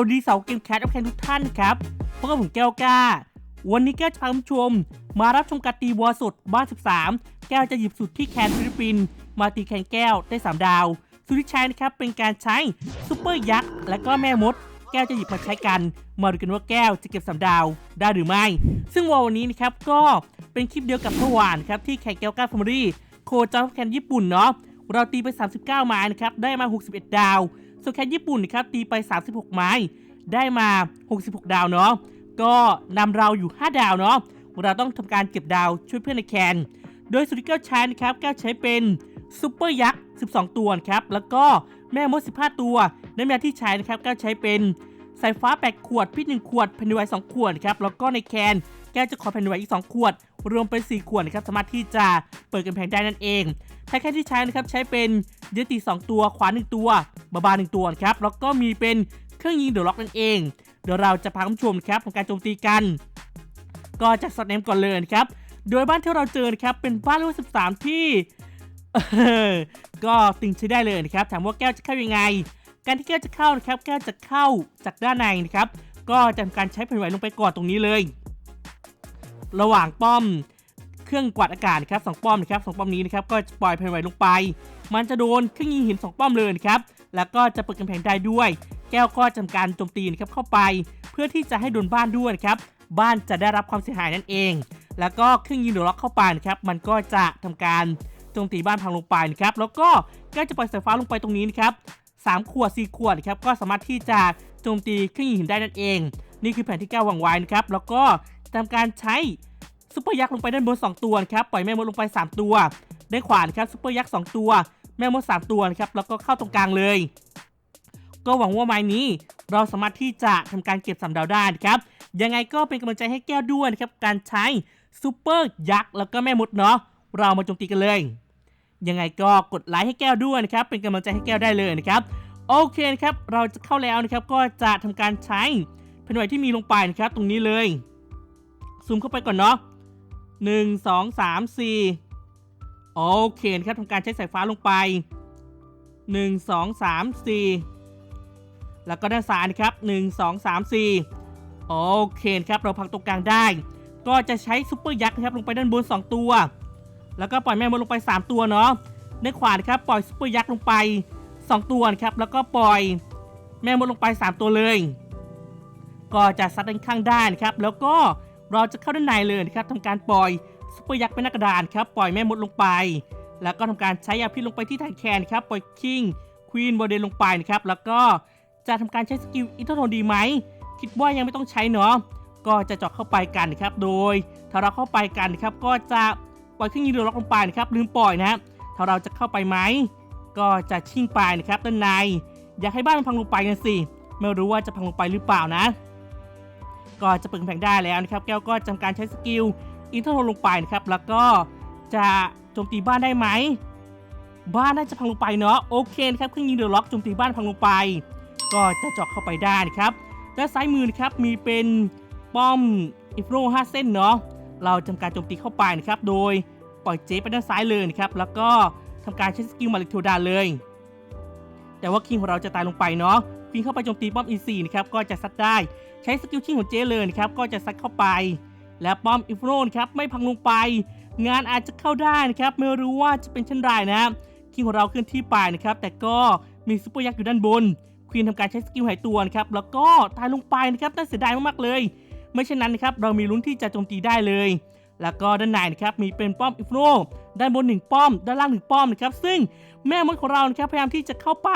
วัสดีเสาวเกมแคทอัพแคนทุกท่านครับพบกับผมแก้วกล้า วันนี้แก้วจะพาคุณผู้ชม มารับชมการตีวอลสดบ้าน13 แก้วจะหยิบสุดที่แคนฟิลิปปินส์มาตีแคนแก้วได้ 3 ดาว สุดที่ใช้นะครับเป็นการใช้ซูเปอร์ยักษ์และก็แม่มด แก้วจะหยิบมาใช้กัน มาดูกันว่าแก้วจะเก็บสามดาวได้หรือไม่ ซึ่งวอลวันนี้นะครับก็เป็นคลิปเดียวกับเมื่อวานครับที่แคนแก้วก้าฟอร์มรีโคจอฟแคนญี่ปุ่นเนาะเราตีไป 39ไม้นะครับได้มา 61 ดาว ส่วนแคนญี่ปุ่นนะครับตีไป 36 ไม้ ได้มา 66 ดาวเนาะก็นำเราอยู่ 5 ดาวเนาะเราต้องทำการเก็บดาวช่วยเพื่อนในแคนโดยสุดที่แก้วใช้นะครับแก้วใช้เป็นซูเปอร์ยักษ์ 12 ตัวครับแล้วก็แม่มด 15 ตัวในเวลาที่ใช้นะครับแก้วใช้เป็นสายฟ้า 8 ขวดพิษ1ขวดแผ่นดินไหว2ขวดครับแล้วก็ในแคนแก้วจะขอแผ่นดินไหวอีก 2 ขวด รวมเป็น 4 ขวดนะครับสามารถที่จะเปิดกำแพงได้นั่นเองถ้าแค่ที่ใช้นะครับใช้เป็นเยติ 2 ตัวขวา 1 ตัวบาบา 1 ตัวนะครับแล้วก็มีเป็นเครื่องยิงเดือล็อกนั่นเอง เดี๋ยวเราจะพาคุณผู้ชมครับทำการโจมตีกัน ก็จากสอดเนมก่อนเลยนะครับโดยบ้านที่เราเจอนะครับเป็นบ้านเลขที่13 ที่ก็ติงใช้ได้เลยนะครับถามว่าแก้วจะเข้ายังไง การที่แก้วจะเข้านะครับ แก้วจะเข้าจากด้านในนะครับ ก็จะทำการใช้แผ่นไหวลงไปก่อนตรงนี้เลย ระหว่างป้อมเครื่องกวาดอากาศนะครับสองป้อมนะครับสองป้อมนี้นะครับก็จะปล่อยแผ่นไวลงไป มันจะโดนเครื่องยิงหินสองป้อมเลยนะครับแล้วก็จะเปิดกำแพงได้ด้วย แก้วก็จำการโจมตีนะครับเข้าไป เพื่อที่จะให้โดนบ้านด้วยครับบ้านจะได้รับความเสียหายนั่นเอง แล้วก็เครื่องยิงเดอล็อกเข้าไปนะครับมันก็จะทำการโจมตีบ้านพังลงไปนะครับแล้วก็แก้วจะปล่อยสายฟ้าลงไปตรงนี้นะครับสามขวดสี่ขวดนะครับก็สามารถที่จะโจมตีเครื่องยิงหินได้นั่นเอง นี่คือแผนที่แก้ววางไว้นะครับแล้วก็ ทำการใช้ซุปเปอร์ยักษ์ลงไปด้านบน 2 ตัวครับ ปล่อยแม่มดลงไป 3 ตัว ได้ขวานครับซุปเปอร์ยักษ์ 2 ตัว แม่มด 3 ตัวนะครับ แล้วก็เข้าตรงกลางเลย ก็หวังว่าไม้นี้ เราสามารถที่จะทำการเก็บสามดาวได้ครับ ยังไงก็เป็นกำลังใจให้แก้วด้วยนะครับ การใช้ซุปเปอร์ยักษ์แล้วก็แม่มดเนาะ เรามาโจมตีกันเลย ยังไงก็กดไลค์ให้แก้วด้วยนะครับ เป็นกำลังใจให้แก้วได้เลยนะครับ โอเคนะครับ เราจะเข้าแล้วนะครับ ก็จะทำการใช้แผ่นไหวที่มีลงไปนะครับ ตรงนี้เลย ซูมเข้าไปก่อนเนาะหนึ่งสองสามสี่โอเคครับทำการใช้สายฟ้าลงไปหนึ่งสองสามสี่แล้วก็ด้านซ้ายนะครับหนึ่งสองสามสี่โอเคครับเราพักตรงกลางได้ ก็จะใช้ซุปเปอร์ยักษ์นะครับลงไปด้านบน 2 ตัว แล้วก็ปล่อยแม่มดลงไป 3 ตัวเนาะด้านขวานะครับปล่อยซุปเปอร์ยักษ์ลงไป 2 ตัวครับแล้วก็ปล่อยแม่มดลงไป 3 ตัวเลย ก็จะซัดด้านข้างได้นะครับแล้วก็ เราจะเข้าด้านในเลยนะครับทำการปล่อยซุปเปอร์ยักษ์เป็นหน้ากระดานครับปล่อยแม่มดลงไป แล้วก็ทำการใช้ยาพิษลงไปที่แทนแคนครับปล่อยคิงควีนโมเดลลงไปนะครับแล้วก็จะทำการใช้สกิลอินเทอร์โทนดีไหมคิดว่ายังไม่ต้องใช้เนาะก็จะเจาะเข้าไปกันนะครับโดย ถ้าเราเข้าไปกันนะครับก็จะปล่อยเครื่องยิงเรือล็อกลงไปนะครับลืมปล่อยนะถ้าเราจะเข้าไปไหมก็จะชิ่งไปนะครับด้านใน อยากให้บ้านมันพังลงไปกันสิไม่รู้ว่าจะพังลงไปหรือเปล่านะ ก็จะเปิดแพงได้แล้วนะครับ แก้วก็ทำการใช้สกิลอินเทอร์โทลงไปนะครับ แล้วก็จะโจมตีบ้านได้ไหม บ้านน่าจะพังลงไปเนาะ โอเคนะครับ เครื่องยิงเดอะล็อกโจมตีบ้านพังลงไป ก็จะเจาะเข้าไปได้นะครับ ด้านซ้ายมือนะครับ มีเป็นป้อมอิฟโร5เส้นเนาะ เราทำการโจมตีเข้าไปนะครับ โดยปล่อยเจไปด้านซ้ายเลยนะครับ แล้วก็ทำการใช้สกิลมาลิกโทดาเลย แต่ว่าคิงของเราจะตายลงไปเนาะ คิงเข้าไปโจมตีป้อม E4 นะครับก็จะซัดได้ใช้สกิลชิงของเจเลยนะครับก็จะซัดเข้าไป และป้อมอิฟโรนครับไม่พังลงไป งานอาจจะเข้าได้นะครับไม่รู้ว่าจะเป็นเช่นไรนะคิงของเราเคลื่อนที่ไปนะครับแต่ก็มีซุปเปอร์ยักษ์อยู่ด้านบนควีนทำการใช้สกิลหายตัวนะครับแล้วก็ตายลงไปนะครับน่าเสียดายมากๆเลย ไม่เช่นนั้นนะครับเรามีลุ้นที่จะโจมตีได้เลย แล้วก็ด้านในนะครับมีเป็นป้อมอิฟโรด้านบนหนึ่งป้อม ด้านล่างหนึ่งป้อมนะครับซึ่งแม่มดของเรานะครับพยายามที่จะเข้าไป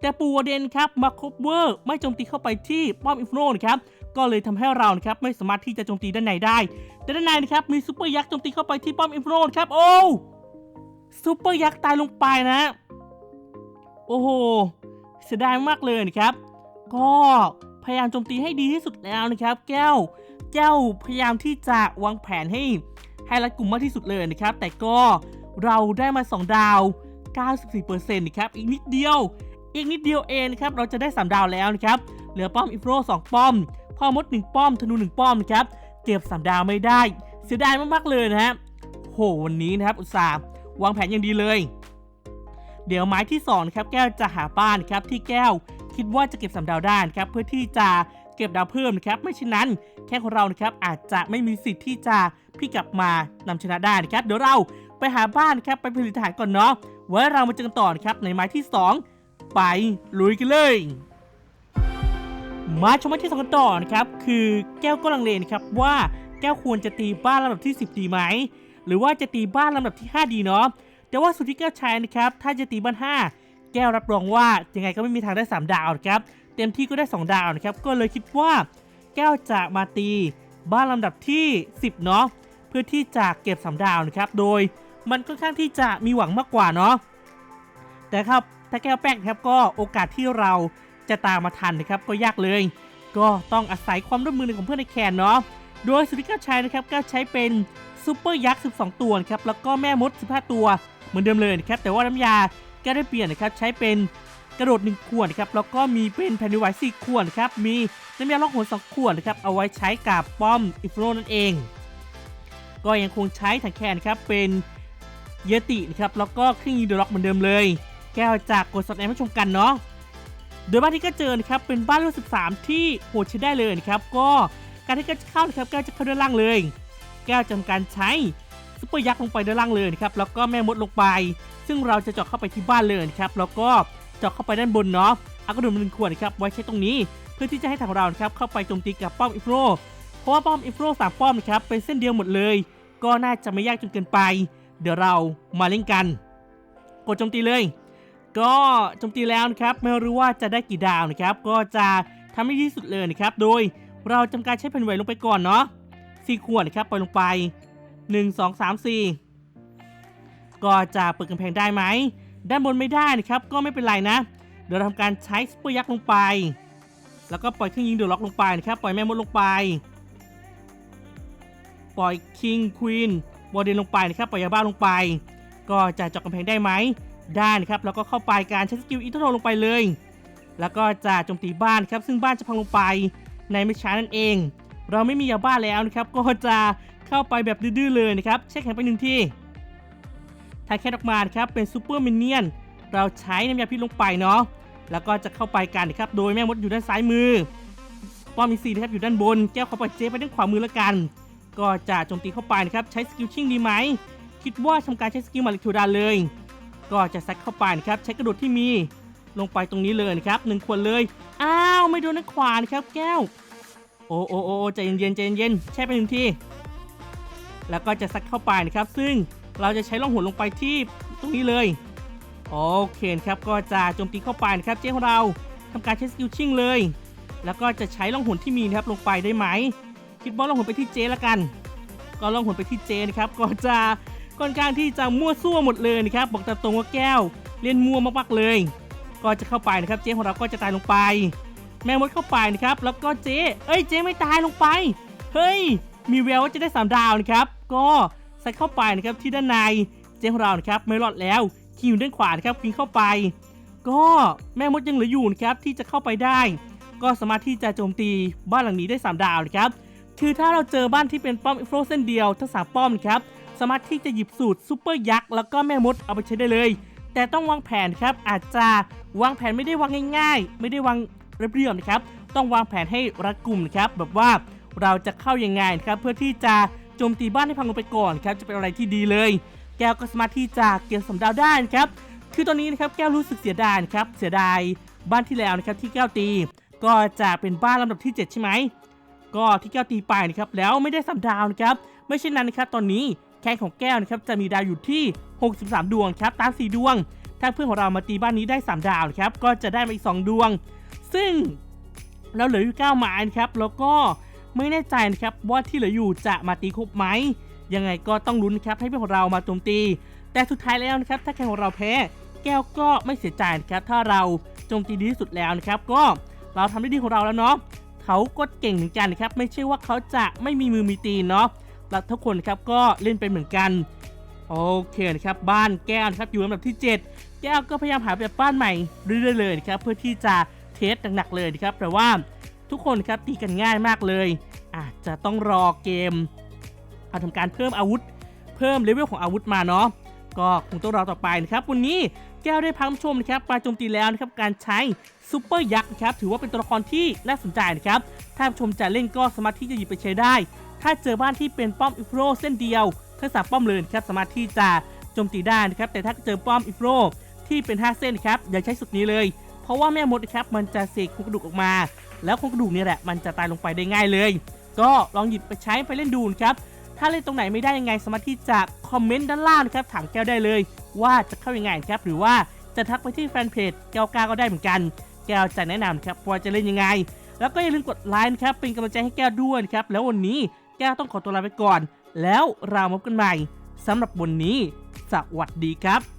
แต่ปูวเดนครับมาคบเวอร์ไม่โจมตีเข้าไปที่ป้อมอิฟโรนะครับก็เลยทำให้เรานะครับไม่สามารถที่จะโจมตีด้านในได้ แต่ด้านในนะครับมีซูเปอร์ยักษ์โจมตีเข้าไปที่ป้อมอิฟโรครับโอ้ซูเปอร์ยักษ์ตายลงไปนะ โอ้โหเสียดายมากเลยนะครับ ก็พยายามโจมตีให้ดีที่สุดแล้วนะครับ แก้ว แก้วพยายามที่จะวางแผนให้ให้รัดกลุ่มมากที่สุดเลยนะครับ แต่ก็เราได้มา 2 ดาว 94%นะครับ อีกนิดเดียว อีกนิดเดียวเองนะครับ เราจะได้ 3 ดาวแล้วนะครับ เหลือป้อมอิฟโร2 ป้อม พ่อมด 1 ป้อม ธนู 1 ป้อมนะครับ เก็บ 3 ดาวไม่ได้ เสียดายมาก ๆ เลยนะฮะ โห วันนี้นะครับ อุตส่าห์วางแผนอย่างดีเลย เดี๋ยวไม้ที่2นะครับ แก้วจะหาบ้านครับ ที่แก้ว คิดว่าจะเก็บสามดาวได้นะครับ เพื่อที่จะ เก็บดาวเพิ่มนะครับไม่เช่นนั้น แค่ของเรานะครับอาจจะไม่มีสิทธิ์ที่จะพี่กลับมานำชนะได้นะครับเดี๋ยวเราไปหาบ้านนะครับไปผลิตทหารก่อนเนาะไว้เรามาเจอกันต่อนะครับในไม้ที่ 2 ไปลุยกันเลยมาชมไม้ที่สองกันต่อนะครับคือแก้วก็ลังเลนะครับว่าแก้วควรจะตีบ้านลำดับที่ 10 ดีไหมหรือว่าจะตีบ้านลำดับที่ 5 ดีเนาะแต่ว่าสุดที่แก้วใช้นะครับถ้าจะตีบ้าน 5 แก้วรับรองว่ายังไงก็ไม่มีทางได้ 3 ดาวนะครับ เต็มที่ก็ได้ 2 ดาวนะครับ ก็เลยคิดว่าแก้วจะมาตีบ้านลำดับที่ 10 เนาะเพื่อที่จะเก็บ 3 ดาวนะครับ โดยมันค่อนข้างที่จะมีหวังมากกว่าเนาะแต่ครับถ้าแก้วแป้งครับก็โอกาสที่เราจะตามมาทันนะครับก็ยากเลย ก็ต้องอาศัยความร่วมมือของเพื่อนในแคนเนาะโดยสุริก้าใช้นะครับก็ใช้เป็นซูเปอร์ยักษ์ 12 ตัวนะครับแล้วก็แม่มด 15 ตัวเหมือนเดิมเลยนะครับแต่ว่าน้ำยาก็ได้เปลี่ยนนะครับใช้เป็น กระโดด 1 ขวดนะครับแล้วก็มีเป็นแผ่นดินไหว4ขวดนครับมีน้ำยาล่องหน2ขวดนะครับเอาไว้ใช้กับป้อมอิฟโรนั่นเอง ก็ยังคงใช้ถังแคนครับเป็นเยตินะครับแล้วก็เครื่องยิงเดล็อกเหมือนเดิมเลย แก้วจากกดสดแอมให้ชมกันเนาะโดยบ้านที่ก็เจอนะครับเป็นบ้านรุ่น13 ที่โหดใช้ได้เลยนะครับก็การที่แก้วจะเข้านะครับแก้วจะเข้าด้านล่างเลย แก้วจะทำการใช้ซุปเปอร์ยักษ์ลงไปด้านล่างเลยนะครับแล้วก็แม่มดลงไป ซึ่งเราจะเจาะเข้าไปที่บ้านเลยนะครับแล้วก็ จาะเข้าไปด้านบนเนาะเอากระดูกหนึ่งขวดนะครับไว้ใช้ตรงนี้เพื่อที่จะให้ทางเราครับเข้าไปโจมตีกับป้อมอิฟโรเพราะว่าป้อมอิฟโรสามป้อมนะครับเป็นเส้นเดียวหมดเลย ก็น่าจะไม่ยากจนเกินไป เดี๋ยวเรามาเล่นกัน กดโจมตีเลย ก็โจมตีแล้วนะครับไม่รู้ว่าจะได้กี่ดาวนะครับก็จะทำให้ดีที่สุดเลยนะครับโดยเราจำการใช้แผ่นไหวลงไปก่อนเนาะสี่ขวดนะครับปล่อยลงไป 1 2 3 4 ก็จะเปิดกำแพงได้ไหม ด้านบนไม่ได้นะครับก็ไม่เป็นไรนะ เดี๋ยวเราทำการใช้สเปอร์ยักษ์ลงไป แล้วก็ปล่อยเครื่องยิงเดือดล็อกลงไปนะครับปล่อยแม่มดลงไป ปล่อยคิงควีนบอเดนลงไปนะครับปล่อยยาบ้าลงไป ก็จะเจาะกำแพงได้ไหมได้นะครับแล้วก็เข้าไปการใช้สกิลอินเทอร์โทลงไปเลย แล้วก็จะโจมตีบ้านครับซึ่งบ้านจะพังลงไปในไม่ช้านั่นเอง เราไม่มียาบ้าแล้วนะครับก็จะเข้าไปแบบดื้อๆเลยนะครับเช็คแข็งไปหนึ่งที ถ้าแค่ออกมาครับเป็นซูเปอร์มินเนี่ยนเราใช้น้ำยาพิษลงไปเนาะแล้วก็จะเข้าไปกันนะครับโดยแม่มดอยู่ด้านซ้ายมือ ป้อมมีซีนะครับอยู่ด้านบน แก้วข้าไปเจไปด้านขวามือแล้วกัน ก็จะโจมตีเข้าไปนะครับใช้สกิลชิ่งดีไหมคิดว่าทำการใช้สกิลมาลิทูดาเลย ก็จะซัดเข้าไปนะครับใช้กระโดดที่มีลงไปตรงนี้เลยนะครับหนึ่งขวดเลย อ้าวไม่โดนนักขวานะครับแก้ว โอ้โอ้โอ้ใจเย็นๆใจเย็นแช่ไปหนึ่งทีแล้วก็จะซัดเข้าไปนะครับ ซึ่ง เราจะใช้ล่องหนลงไปที่ตรงนี้เลยโอเคครับก็จะโจมตีเข้าไปนะครับเจ๊ของเราทำการใช้สกิลชิ่งเลย แล้วก็จะใช้ล่องหนที่มีนะครับลงไปได้ไหม คิดว่าล่องหนไปที่เจละกัน ก็ล่องหนไปที่เจนะครับก็จะค่อนข้างที่จะมั่วซั่วหมดเลยนะครับบอกตามตรงว่าแก้วเล่นมั่วมากๆเลย ก็จะเข้าไปนะครับเจ๊ของเราก็จะตายลงไป แม่มดเข้าไปนะครับแล้วก็เจ๊เอ้ยเจ๊ไม่ตายลงไป เฮ้ยมีแววว่าจะได้3ดาวนะครับก็ ใส่เข้าไปนะครับที่ด้านในเจ๊ของเรานะครับไม่รอดแล้วคิงอยู่ด้านขวานะครับกิงเข้าไป ก็แม่มดยังเหลืออยู่นะครับที่จะเข้าไปได้ ก็สามารถที่จะโจมตีบ้านหลังนี้ได้ 3 ดาวนะครับคือถ้าเราเจอบ้านที่เป็นป้อมอิฟโรเส้นเดียวทั้งสามป้อมนะครับสามารถที่จะหยิบสูตรซูเปอร์ยักษ์แล้วก็แม่มดเอาไปใช้ได้เลย แต่ต้องวางแผนครับอาจจะวางแผนไม่ได้วางง่าย ๆ ไม่ได้วางเรียบๆนะครับต้องวางแผนให้รัดกุมนะครับแบบว่าเราจะเข้ายังไงนะครับเพื่อที่จะ โจมตีบ้านให้พังลงไปก่อนครับจะเป็นอะไรที่ดีเลย แก้วก็สามารถที่จะเก็บสำดาวได้นะครับคือตอนนี้นะครับแก้วรู้สึกเสียดายนะครับเสียดายบ้านที่แล้วนะครับที่แก้วตี ก็จะเป็นบ้านลำดับที่ 7 ใช่ไหมก็ที่แก้วตีไปนะครับแล้วไม่ได้สามดาวนะครับไม่ใช่นั้นนะครับตอนนี้แคนของแก้วนะครับจะมีดาวอยู่ที่ 63 ดวงครับตาม 4 ดวง ถ้าเพื่อนของเรามาตีบ้านนี้ได้ 3 ดาวนะครับก็จะได้มาอีก 2 ดวง ซึ่งเราเหลืออยู่ 9 ไม้นะครับแล้วก็ ไม่แน่ใจนะครับว่าที่เหลืออยู่จะมาตีครบไหม ยังไงก็ต้องลุ้นครับให้เพื่อนของเรามาโจมตี แต่สุดท้ายแล้วนะครับถ้าแคนของเราแพ้ แก้วก็ไม่เสียใจนะครับถ้าเราโจมตีดีที่สุดแล้วนะครับ ก็เราทำได้ดีของเราแล้วเนาะเขาก็เก่งเหมือนกันนะครับไม่ใช่ว่าเขาจะไม่มีมือมีตีนเนาะแล้วทุกคนนะครับก็เล่นเป็นเหมือนกันโอเคนะครับบ้านแก้วนะครับอยู่ลำดับที่ 7 แก้วก็พยายามหาแบบบ้านใหม่เรื่อยๆเลยนะครับเพื่อที่จะเทสหนักๆเลยนะครับแต่ว่า ทุกคนครับตีกันง่ายมากเลยอาจจะต้องรอเกมเอาทำการเพิ่มอาวุธ เพิ่มเลเวลของอาวุธมาเนาะก็คงต้องรอต่อไปนะครับวันนี้แก้วได้พังชมนะครับมาโจมตีแล้วนะครับการใช้ซูเปอร์ยักษ์นะครับถือว่าเป็นตัวละครที่น่าสนใจนะครับถ้าผู้ชมจะเล่นก็สามารถที่จะหยิบไปใช้ได้ ถ้าเจอบ้านที่เป็นป้อมอิฟโรเส้นเดียวทั้งสามป้อมเลยนะครับสามารถที่จะโจมตีได้นะครับแต่ถ้าเจอป้อมอิฟโรที่เป็น 5 เส้นนะครับอย่าใช้สุดนี้เลย เพราะว่าแม่มดนะครับมันจะเสกโครงกระดูกออกมา แล้วโครงกระดูกนี่แหละมันจะตายลงไปได้ง่ายเลย ก็ลองหยิบไปใช้ไปเล่นดูนครับถ้าเล่นตรงไหนไม่ได้ยังไงสามารถที่จะคอมเมนต์ด้านล่างนะครับถามแก้วได้เลย ว่าจะเข้ายังไงครับหรือว่าจะทักไปที่แฟนเพจแก้วกาก็ได้เหมือนกัน แก้วจะแนะนำครับว่าจะเล่นยังไง แล้วก็อย่าลืมกดไลค์ครับเป็นกำลังใจให้แก้วด้วยครับแล้ววันนี้แก้วต้องขอตัวลาไปก่อน แล้วเรามาพบกันใหม่สำหรับวันนี้สวัสดีครับ